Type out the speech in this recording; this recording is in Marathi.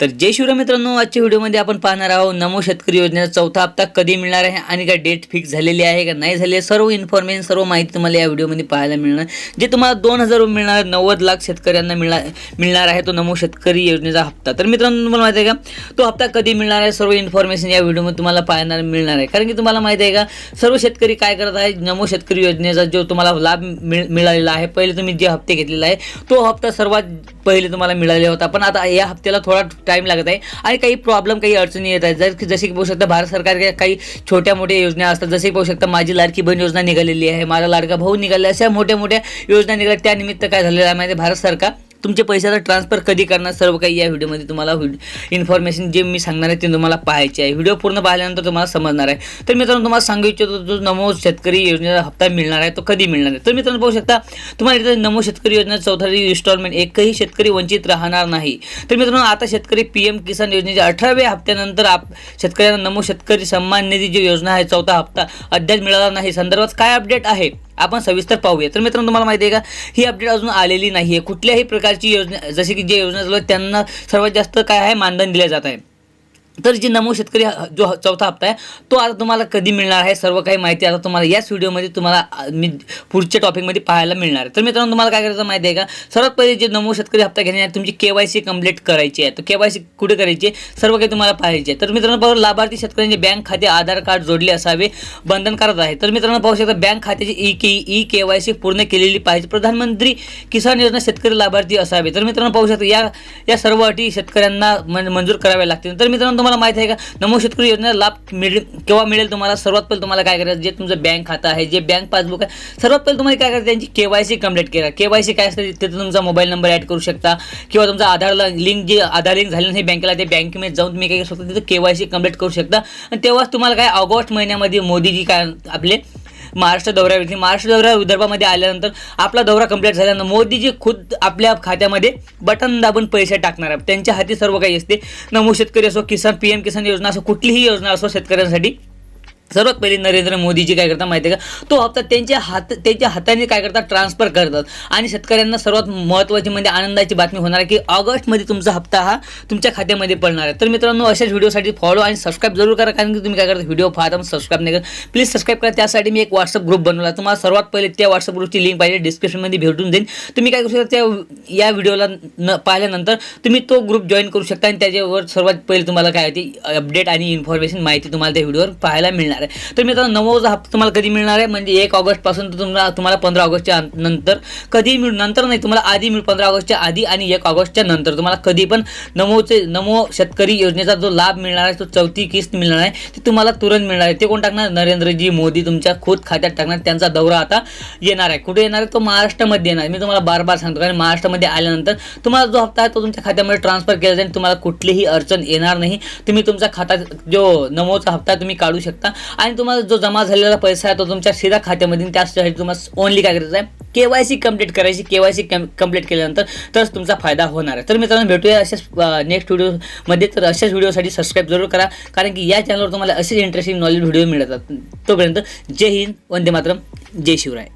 तर जय शिवराय मित्रांनो आजच्या व्हिडिओमध्ये आपण पाहणार आहोत नमो शेतकरी योजनेचा चौथा हप्ता कधी मिळणार आहे आणि काय डेट फिक्स झालेली आहे का नाही झाली आहे. सर्व इन्फॉर्मेशन सर्व माहिती तुम्हाला या व्हिडिओमध्ये पाहायला मिळणार. जे तुम्हाला दोन हजार रुपये मिळणार नव्वद लाख शेतकऱ्यांना मिळणार मिळणार आहे तो नमो शेतकरी योजनेचा हप्ता. तर मित्रांनो तुम्हाला माहिती आहे का? तो हप्ता कधी मिळणार आहे? सर्व इन्फॉर्मेशन या व्हिडिओमध्ये तुम्हाला पाहणार मिळणार आहे. कारण की तुम्हाला माहिती आहे का सर्व शेतकरी काय करत आहे नमो शेतकरी योजनेचा जो तुम्हाला लाभ मिळ मिळालेला आहे पहिले तुम्ही जे हप्ते घेतलेला आहे तो हप्ता सर्वात पहिले तुम्हाला मिळालेला होता. पण आता या हप्त्याला थोडा टाईम लागत आहे. आणि काही प्रॉब्लेम काही अडचणी येत आहेत. जर जसे की पाहू शकता भारत सरकारच्या काही छोट्या मोठ्या योजना असतात. जसे की पाहू शकता माझी लाडकी बहीण योजना निघालेली आहे माझा लाडका भाऊ निघाला अशा मोठ्या मोठ्या योजना निघाल्या. त्यानिमित्त काय झालेलं आहे माहिती भारत सरकार तुमचे पैशाचा ट्रान्सफर कधी करणार? सर्व काही या व्हिडिओमध्ये तुम्हाला इन्फॉर्मेशन जे मी सांगणार आहे ते तुम्हाला पाहायचे आहे. व्हिडिओ पूर्ण पाहिल्यानंतर तुम्हाला समजणार आहे. तर मित्रांनो तुम्हाला सांगू इच्छितो जो नमो शेतकरी योजनेचा हप्ता मिळणार आहे तो कधी मिळणार आहे? तर मित्रांनो पाहू शकता तुम्हाला इथे नमो शेतकरी योजना चौथारी इन्स्टॉलमेंट एकही शेतकरी वंचित राहणार नाही. तर मित्रांनो आता शेतकरी पी एम किसान योजनेच्या अठराव्या हप्त्यानंतर आप शेतकऱ्यांना नमो शेतकरी सन्मान निधी जी योजना आहे चौथा हप्ता अद्याप मिळाला नाही. संदर्भात काय अपडेट आहे? आपण सविस्तर पाहूया. तर मित्रांनो तुम्हाला माहिती आहे का ही अपडेट अजून आलेली नाही आहे कुठल्याही प्रकारची योजना जसे की जे योजना चालू आहेत त्यांना सर्वात जास्त काय आहे मानधन दिले जात आहे. तर जे नमो शेतकरी जो चौथा हप्ता आहे तो आता तुम्हाला कधी मिळणार आहे? सर्व काही माहिती आता तुम्हाला याच व्हिडिओमध्ये तुम्हाला मी पुढच्या टॉपिकमध्ये पाहायला मिळणार आहे. तर मित्रांनो तुम्हाला काय करायचं माहिती आहे का? सर्वात पहिले जे नमो शेतकरी हप्ता घेणे तुमची के वाय सी कंप्लीट करायची आहे. तर के वाय सी कुठे करायची आहे? सर्व काही तुम्हाला पाहायचे आहे. तर मित्रांनो बघा लाभार्थी शेतकऱ्यांचे बँक खाते आधार कार्ड जोडले असावे बंधनकारक आहे. तर मित्रांनो पाहू शकता बँक खात्याची E K E K Y C पूर्ण केलेली पाहिजे. प्रधानमंत्री किसान योजना शेतकरी लाभार्थी असावे. तर मित्रांनो पाहू शकता या या सर्व अटी शेतकऱ्यांना मंजूर कराव्या लागतील. तर मित्रांनो तुम्हाला माहिती आहे का? नमो शेतकरी योजनेचा लाभ मिळेल केव्हा मिळेल तुम्हाला? सर्वात पहिले तुम्हाला काय करायचं? जे तुमचं बँक खातं आहे जे बँक पासबुक आहे सर्वात पहिले तुम्हाला काय करायचं? त्यांची के वाय सी कंप्लीट करा के वाय सी काय असते? तिथे तुमचा मोबाईल नंबर ॲड करू शकता. किंवा तुमचा आधारला लिंक जे आधार लिंक झालं नाही बँकेला ते बँकेमध्ये जाऊन तुम्ही काय करू शकता? तिथं के वाय सी कंप्लीट करू शकता. आणि तेव्हाच तुम्हाला काय? ऑगस्ट महिन्यामध्ये मोदीजी काय आपले महाराष्ट्र दौऱ्यावरती महाराष्ट्र दौऱ्या विदर्भामध्ये आल्यानंतर आपला दौरा कंप्लीट झाल्यानंतर मोदीजी खुद आपल्या खात्यामध्ये बटन दाबून पैसे टाकणार आहेत. त्यांच्या हाती सर्व काही असते. नमो शेतकरी असो किसान पी एम किसान योजना असो कुठलीही योजना असो शेतकऱ्यांसाठी सर्वात पहिले नरेंद्र मोदीजी काय करतात माहिती आहे का? तो हप्ता त्यांच्या हात त्यांच्या हाताने काय करतात? ट्रान्सफर करतात. आणि शेतकऱ्यांना सर्वात महत्त्वाची म्हणजे आनंदाची बातमी होणार आहे की ऑगस्टमध्ये तुमचा हप्ता हा तुमच्या खात्यामध्ये पडणार आहे. तर मित्रांनो अशाच व्हिडिओसाठी फॉलो आणि सबस्क्राईब जरूर करा कारण की तुम्ही काय करता? व्हिडिओ पाहता सबस्क्राईब नाही करा प्लीज सबस्क्राईब करा. त्यासाठी मी एक व्हॉट्सअप ग्रुप बनवला तुम्हाला सर्वात पहिले त्या व्हॉट्सअप ग्रुपची लिंक पाहिजे. डिस्क्रिप्शनमध्ये भेटून देईन तुम्ही काय करू शकता? त्या या व्हिडिओला न पाहिल्यानंतर तुम्ही तो ग्रुप जॉईन करू शकता. आणि त्याच्यावर सर्वात पहिले तुम्हाला काय होती? अपडेट आणि इन्फॉर्मेशन माहिती तुम्हाला त्या व्हिडिओवर पाहायला मिळणार. आहे. तर मित्रांनो नवोचा हप्ता तुम्हाला कधी मिळणार आहे? म्हणजे एक ऑगस्टपासून तर तुम्हाला तुम्हाला पंधरा ऑगस्टच्या नंतर. कधी मिळू नंतर नाही तुम्हाला आधी मिळू पंधरा ऑगस्टच्या आधी आणि एक ऑगस्टच्या नंतर. तुम्हाला कधी पण नमोचे नमो शेतकरी योजनेचा जो लाभ मिळणार आहे तो चौथी किस्त मिळणार आहे ती तुम्हाला तुरंत मिळणार आहे. ते कोण टाकणार? नरेंद्रजी मोदी तुमच्या खुद खात्यात टाकणार. त्यांचा दौरा आता येणार आहे. कुठे येणार आहे? तो महाराष्ट्रामध्ये येणार आहे. मी तुम्हाला बार बार सांगतो कारण महाराष्ट्रामध्ये आल्यानंतर तुम्हाला जो हप्ता आहे तो तुमच्या खात्यामध्ये ट्रान्सफर केला जाईल. तुम्हाला कुठलीही अडचण येणार नाही. तुम्ही तुमचा खाता जो नमोचा हप्ता तुम्ही काढू शकता. आणि तुम्हाला जो जमा झालेला पैसा आहे तो तुमच्या सीधा खात्यामध्ये त्यासाठी तुम्हाला ओनली काय करायचं आहे? के वाय सी कंप्लीट करायची. के वाय सी कंप्लीट केल्यानंतर तरच तुमचा फायदा होणार आहे. तर मित्रांनो भेटूया अशाच नेक्स्ट व्हिडिओमध्ये तर अशाच व्हिडिओसाठी सबस्क्राईब जरूर करा. कारण की या चॅनलवर तुम्हाला असेच इंटरेस्टिंग नॉलेज व्हिडिओ मिळतात. तोपर्यंत जय हिंद. वंदे मातरम. जय शिवराय.